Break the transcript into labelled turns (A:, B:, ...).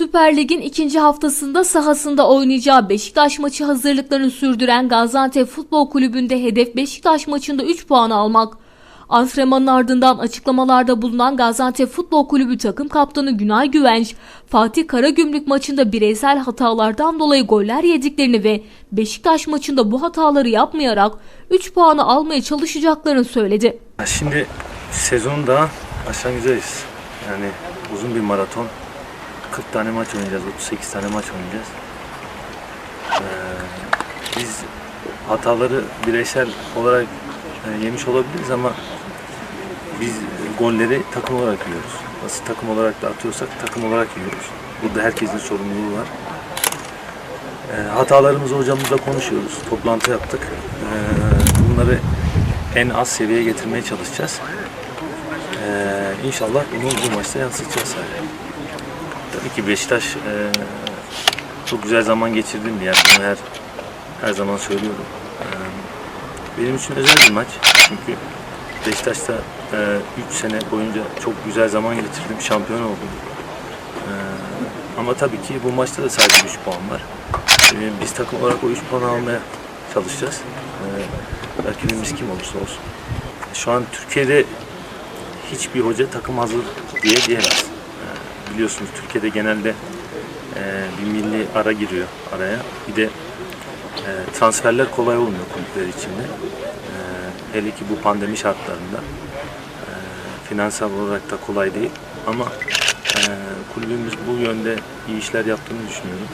A: Süper Lig'in ikinci haftasında sahasında oynayacağı Beşiktaş maçı hazırlıklarını sürdüren Gaziantep Futbol Kulübü'nde hedef Beşiktaş maçında 3 puan almak. Antrenmanın ardından açıklamalarda bulunan Gaziantep Futbol Kulübü takım kaptanı Günay Güvenç, Fatih Karagümrük maçında bireysel hatalardan dolayı goller yediklerini ve Beşiktaş maçında bu hataları yapmayarak 3 puanı almaya çalışacaklarını söyledi.
B: Şimdi sezon daha başlangıcındayız. Yani uzun bir maraton. 40 tane maç oynayacağız, 38 tane maç oynayacağız. Ee, biz hataları bireysel olarak e, yemiş olabiliriz ama biz golleri takım olarak yiyoruz. Nasıl takım olarak da atıyorsak takım olarak yiyoruz. Burada herkesin sorumluluğu var. Ee, hatalarımızı hocamızla konuşuyoruz. Toplantı yaptık. Ee, bunları en az seviyeye getirmeye çalışacağız. Ee, inşallah bunu bu maçta yansıtacağız sahaya. Tabii ki Beşiktaş e, çok güzel zaman geçirdiğim bir yer. Bunu her her zaman söylüyorum. Ee, benim için özel bir maç. Çünkü Beşiktaş'ta 3 sene boyunca çok güzel zaman geçirdim. Şampiyon oldum. Ee, ama tabii ki bu maçta da sadece 3 puan var. Ee, biz takım olarak o 3 puanı almaya çalışacağız. Ee, rakibimiz kim olursa olsun. Şu an Türkiye'de hiçbir hoca takım hazır diye diyemez. Biliyorsunuz Türkiye'de genelde e, bir milli ara giriyor araya. Bir de e, transferler kolay olmuyor kulüpler içinde. E, hele ki bu pandemi şartlarında e, finansal olarak da kolay değil. Ama e, kulübümüz bu yönde iyi işler yaptığını düşünüyorum.